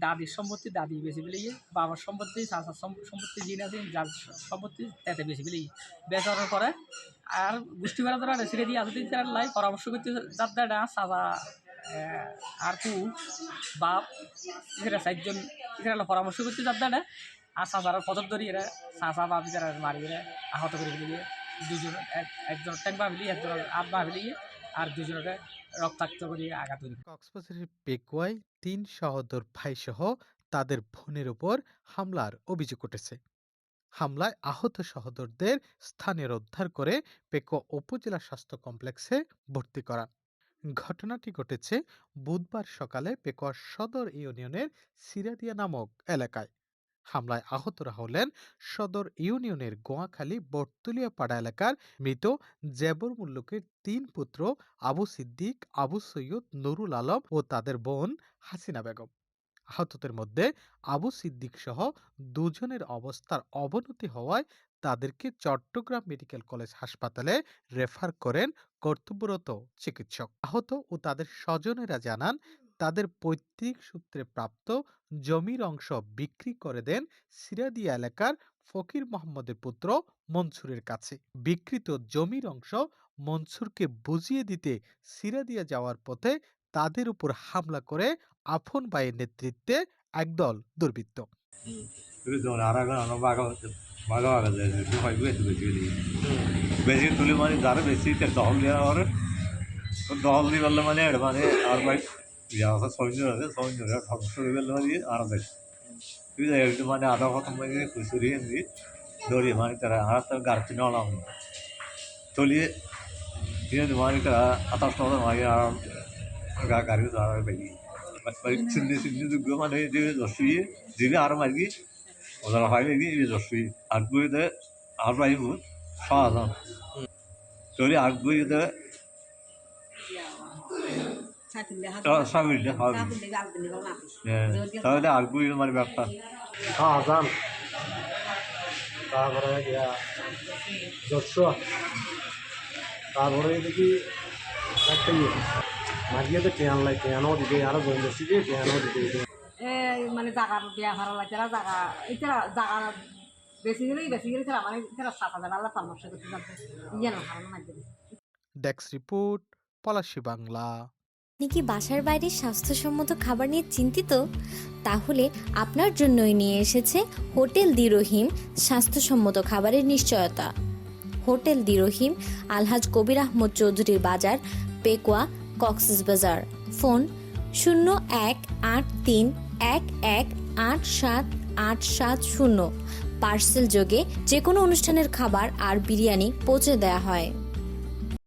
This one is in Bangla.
দাদির সম্পত্তি দাদি বেশি পেলে বাবার সম্পত্তি সম- সম্পত্তি যিনি আছে যার সম্পত্তি তাতে বেশি পেলে বেচার পরে আর গোষ্ঠী বেড়া ধরা ছেড়ে দিয়ে আসতে তার লাই পরামর্শ করতে যার চাচা আহ, আর কু বাপ এরা চারজন এরা পরামর্শ করতে যার দ্বারা আর চাচার পথর ধরি এরা চাচা বাপ এরা মারি এরা আহত করে ফেলে দুজন এক- একজন ট্যাঙ্ক ভাবিলি একজন আপ ভাবিলি আর দুজনকে রক্তাক্ত করে আঘাত কক্সবাজারের পেকুয়ায় তিন সহোদর ভাইসহ তাদের বোনের উপর হামলার অভিযোগ উঠেছে। হামলায় আহত সহোদরদের স্থানীয় উদ্ধার করে পেকুয়া উপজেলা স্বাস্থ্য কমপ্লেক্সে ভর্তি করা। ঘটনাটি ঘটেছে বুধবার সকালে পেকুয়া সদর ইউনিয়নের সিরাদিয়া নামক এলাকায়। হামলায় আহতরা হলেন সদর ইউনিয়নের গোয়াখালী বটতলিয়া পাড়া এলাকার মৃত জেবর মুল্লুকের তিন পুত্র আবু সিদ্দিক, আবু সৈয়দ, নুরুল আলম ও তাদের বোন হাসিনা বেগম। আহতদের মধ্যে আবু সিদ্দিক সহ দুজনের অবস্থার অবনতি হওয়ায় তাদেরকে চট্টগ্রাম মেডিকেল কলেজ হাসপাতালে রেফার করেন কর্তব্যরত চিকিৎসক। আহত ও তাদের স্বজনেরা জানান তাদের পৈতৃক সূত্রে প্রাপ্ত জমির অংশ বিক্রি করে দেন সিরাদিয়া এলাকার ফকির মোহাম্মদের পুত্র মনসুরের কাছে। বিকৃত জমির অংশ মনসুরকে বুঝিয়ে দিতে সিরাদিয়া যাওয়ার পথে তাদের উপর হামলা করে আফন বাইয়ের নেতৃত্বে একদল দুর্বৃত্ত। দহল দিয়ে মানে মানে আর ভাই ইয়া সৈন্য আছে সৈন্যরা ধ্বংস করে বললে মানে আর দেখ তুই যাই একটু মানে আধা কথা মানে খুশুরি এমনি দড়ি মানে তারা আর তার গাড়ি নলাম চলিয়ে দিয়ে মানে তারা আতাশ নলা মানে আর গা গাড়ি যাওয়ার বেরি মানে চিন্নি চিন্নি যোগ্য হবে তাহলে ব্যাপার তারপরে গিয়া জোশুয়া তারপরে দেখি একটা ইয়ে মাঝিয়ে তো ট্রেন লাই ট্রেনও দিতে আরও জয়েন করছি যে ট্রেনও দিতে এই মানে জাগার বিয়া ভাড়া লাগে তারা জাগা এছাড়া জাগা বেশি গেলেই বেশি গেলে তারা মানে তারা সাত হাজার আল্লাহ পরামর্শ করতে যাবে ইয়ে না হারানো মাধ্যমে ডেস্ক রিপোর্ট পলাশী বাংলা আপনি কি বাসার বাইরে স্বাস্থ্যসম্মত খাবার নিয়ে চিন্তিত? তাহলে আপনার জন্যই নিয়ে এসেছে হোটেল দি রহিম স্বাস্থ্যসম্মত খাবারের নিশ্চয়তা। হোটেল দি রহিম, আলহাজ কবির আহমদ চৌধুরীর বাজার, পেকুয়া, কক্সেস বাজার। ফোন শূন্য এক আট তিন এক এক আট সাত আট সাত শূন্য। পার্সেল যোগে যে কোনো অনুষ্ঠানের খাবার আর বিরিয়ানি পৌঁছে দেওয়া হয়।